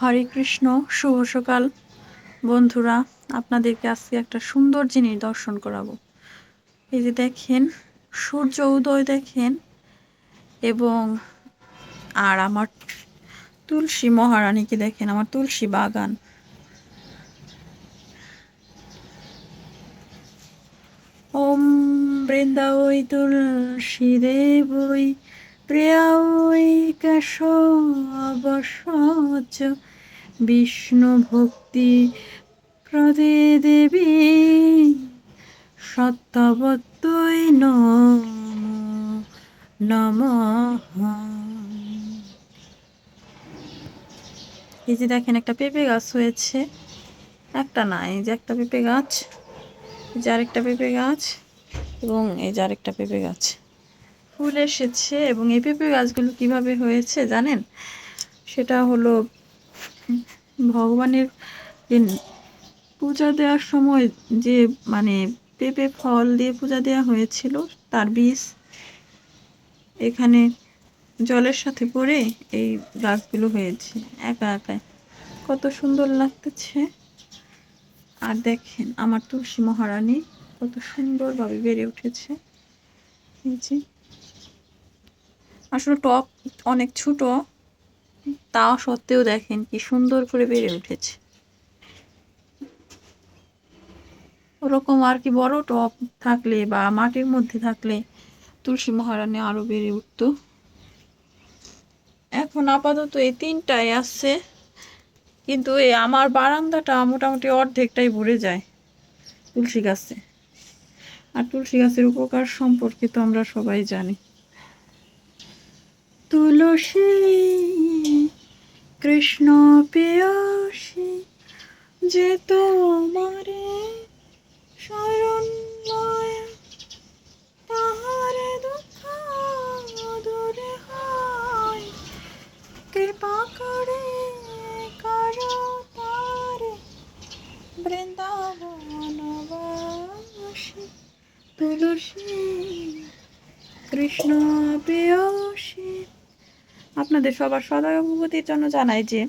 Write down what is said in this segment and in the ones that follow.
হরে কৃষ্ণ, শুভ সকাল। বন্ধুরা, আপনাদেরকে আজকে একটা সুন্দর জিনিস দর্শন করাবো। এই যে দেখেন, সূর্য উদয় দেখেন এবং আর আমার তুলসী মহারানীকে দেখেন, আমার তুলসী বাগান। ওম বৃন্দা ওই তুলসী দেবই প্রিয়া ওই কেশবসচ বিষ্ণু ভক্তি প্রদে দেবী সত্যবত্যই নম নমঃ। এই যে দেখেন, একটা পেঁপে গাছ হয়েছে। একটা না এই যে একটা পেঁপে গাছ, এই যে আরেকটা পেঁপে গাছ, এবং এই যে আরেকটা পেঁপে গাছ। ফুল এসেছে এবং এই পেঁপে গাছগুলো কীভাবে হয়েছে জানেন? সেটা হলো ভগবানের পূজা দেওয়ার সময় যে মানে পেঁপে ফল দিয়ে পূজা দেওয়া হয়েছিল, তার বীজ এখানে জলের সাথে পড়ে এই গাছগুলো হয়েছে। একা একাই। কত সুন্দর লাগতেছে। আর দেখেন, আমার তুলসী মহারানী কত সুন্দরভাবে বেড়ে উঠেছে। এই যে আসলে টপ অনেক ছোট, তা সত্ত্বেও দেখেন কি সুন্দর করে বেড়ে উঠেছে। ওরকম আর কি বড় টপ থাকলে বা মাটির মধ্যে থাকলে তুলসী মহারানী আরও বেড়ে উঠত। এখন আপাতত এই তিনটাই আসছে কিন্তু এই আমার বারান্দাটা মোটামুটি অর্ধেকটাই ভরে যায় তুলসী গাছে। আর তুলসী গাছের উপকার সম্পর্কে তো আমরা সবাই জানি। তুলসী, কৃষ্ণ পেয়সী, যে তোমারে শরণ্যয় তাহার দুঃখ দূরে হয়। কৃপা করে করো তারে বৃন্দাবনবাসী তুলসী, কৃষ্ণ প্রেয়সী আপনাদের সবার সদয় অবগতির জন্য জানাই যে,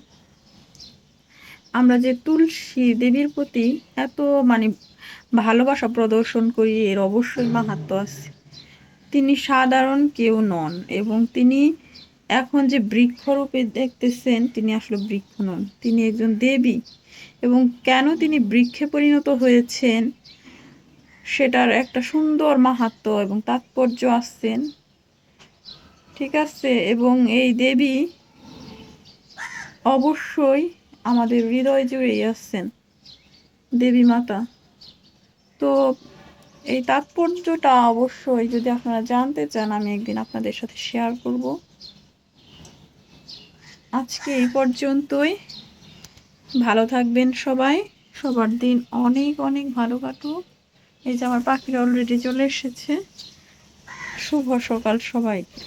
আমরা যে তুলসী দেবীর প্রতি এত মানে ভালোবাসা প্রদর্শন করি, এর অবশ্যই মাহাত্ম আছে। তিনি সাধারণ কেউ নন এবং তিনি এখন যে বৃক্ষরূপে দেখতেছেন, তিনি আসলে বৃক্ষ নন। তিনি একজন দেবী এবং কেন তিনি বৃক্ষে পরিণত হয়েছেন, সেটার একটা সুন্দর মাহাত্ম এবং তাৎপর্য আসছেন ঠিক আছে, এবং এই দেবী অবশ্যই আমাদের হৃদয় জুড়েই আসছেন দেবী মাতা। তো এই তাৎপর্যটা অবশ্যই যদি আপনারা জানতে চান, আমি একদিন আপনাদের সাথে শেয়ার করব। আজকে এই পর্যন্তই। ভালো থাকবেন সবাই। সবার দিন অনেক অনেক ভালো কাটুক। এই যে আমার পাখিরা অলরেডি চলে এসেছে। শুভ সকাল সবাইকে।